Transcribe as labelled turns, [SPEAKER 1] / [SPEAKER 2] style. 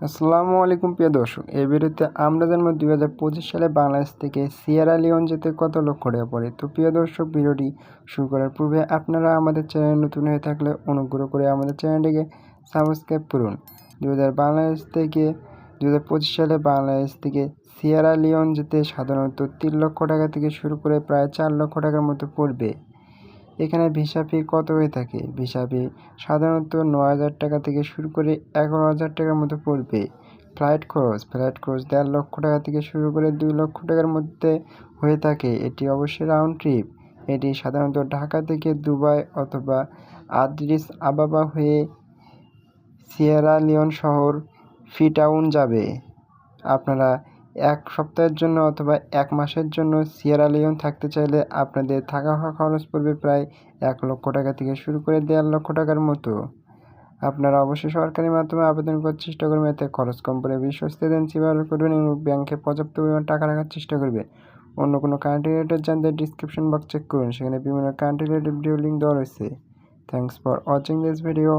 [SPEAKER 1] আসসালামু আলাইকুম, প্রিয় দর্শক। এই ভিডিওতে আমরা জানব দুই হাজার পঁচিশ সালে বাংলাদেশ থেকে সিয়েরা লিওন যেতে কত লক্ষ টাকা পড়ে। তো প্রিয় দর্শক, ভিডিওটি শুরু করার পূর্বে আপনারা আমাদের চ্যানেল নতুন হয়ে থাকলে অনুগ্রহ করে আমাদের চ্যানেলটিকে সাবস্ক্রাইব করুন। দু হাজার বাংলাদেশ থেকে দু হাজার পঁচিশ সালে বাংলাদেশ থেকে সিয়েরা লিওন যেতে সাধারণত তিন লক্ষ টাকা থেকে শুরু করে প্রায় চার লক্ষ টাকার মতো পড়বে। এখানে ভিসা ফি কত হয়ে থাকে? ভিসা ফি সাধারণত ন হাজার টাকা থেকে শুরু করে এগারো হাজার টাকার মতো পড়বে। ফ্লাইট খরচ ফ্লাইট খরচ দেড় লক্ষ টাকা থেকে শুরু করে দুই লক্ষ টাকার মধ্যে হয়ে থাকে। এটি অবশ্যই রাউন্ড ট্রিপ এটি সাধারণত ঢাকা থেকে দুবাই অথবা আদ্রিস আবাবা হয়ে সিয়েরা লিওন শহর ফিটাউন যাবে। আপনারা এক সপ্তাহের জন্য অথবা এক মাসের জন্য সিয়েরা লিওন থাকতে চাইলে আপনাদের থাকা খাওয়া খরচ পড়বে প্রায় এক লক্ষ টাকা থেকে শুরু করে দেড় লক্ষ টাকার মতো। আপনারা অবশ্যই সরকারি মাধ্যমে আবেদন করার চেষ্টা করবেন, এতে খরচ কম পড়ে বিশ্বস্ত এজেন্সি ব্যবহার করবেন এবং ব্যাংকে পর্যাপ্ত পরিমাণ টাকা রাখার চেষ্টা করবেন। অন্য কোনো কান্ট্রি রিলেটেড জানতে ডিসক্রিপশন বক্স চেক করুন, সেখানে বিভিন্ন কান্ট্রি রিলেটেড ভিডিও লিঙ্ক দেওয়া রয়েছে। Thanks for watching this video